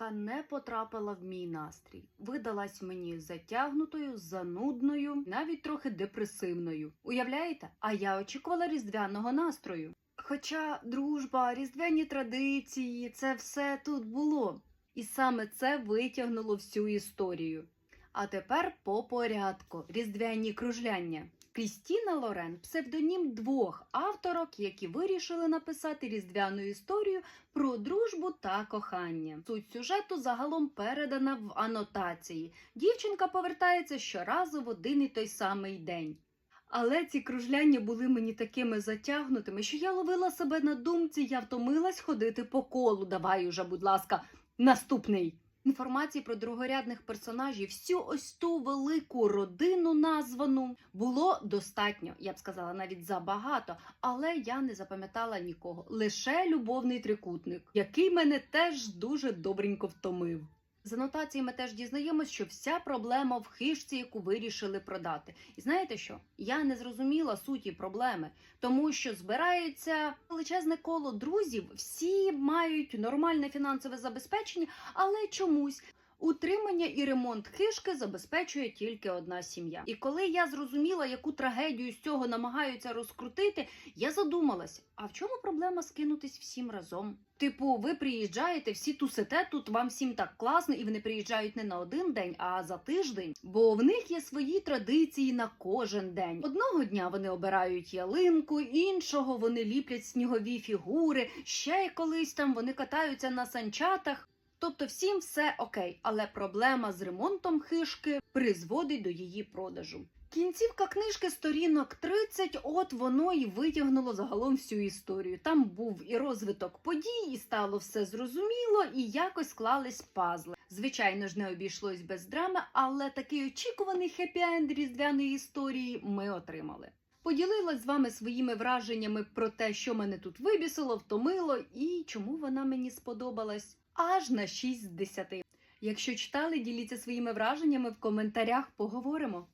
яка не потрапила в мій настрій. Видалась мені затягнутою, занудною, навіть трохи депресивною. Уявляєте? А я очікувала різдвяного настрою. Хоча дружба, різдвяні традиції, це все тут було. І саме це витягнуло всю історію. А тепер по порядку різдвяні кружляння. Крістіна Лорен псевдонім двох авторок, які вирішили написати різдвяну історію про дружбу та кохання. Суть сюжету загалом передана в анотації. Дівчинка повертається щоразу в один і той самий день. Але ці кружляння були мені такими затягнутими, що я ловила себе на думці, я втомилась ходити по колу. Давай уже, будь ласка, наступний. Інформації про другорядних персонажів, всю ось ту велику родину названу було достатньо, я б сказала, навіть забагато, але я не запам'ятала нікого. Лише любовний трикутник, який мене теж дуже добренько втомив. З анотації ми теж дізнаємось, що вся проблема в хижці, яку вирішили продати. І знаєте що? Я не зрозуміла суті проблеми, тому що збирається величезне коло друзів, всі мають нормальне фінансове забезпечення, але чомусь. Утримання і ремонт хижки забезпечує тільки одна сім'я. І коли я зрозуміла, яку трагедію з цього намагаються розкрутити, я задумалась: а в чому проблема скинутись всім разом? Типу, ви приїжджаєте, всі тусите тут, вам всім так класно, і вони приїжджають не на один день, а за тиждень. Бо в них є свої традиції на кожен день. Одного дня вони обирають ялинку, іншого вони ліплять снігові фігури. Ще колись там вони катаються на санчатах. Тобто всім все окей, але проблема з ремонтом хижки призводить до її продажу. Кінцівка книжки сторінок 30, от воно і витягнуло загалом всю історію. Там був і розвиток подій, і стало все зрозуміло, і якось склались пазли. Звичайно ж, не обійшлось без драми, але такий очікуваний хеппі-енд різдвяної історії ми отримали. Поділилась з вами своїми враженнями про те, що мене тут вибісило, втомило і чому вона мені сподобалась аж на 6 з 10. Якщо читали, діліться своїми враженнями в коментарях, поговоримо.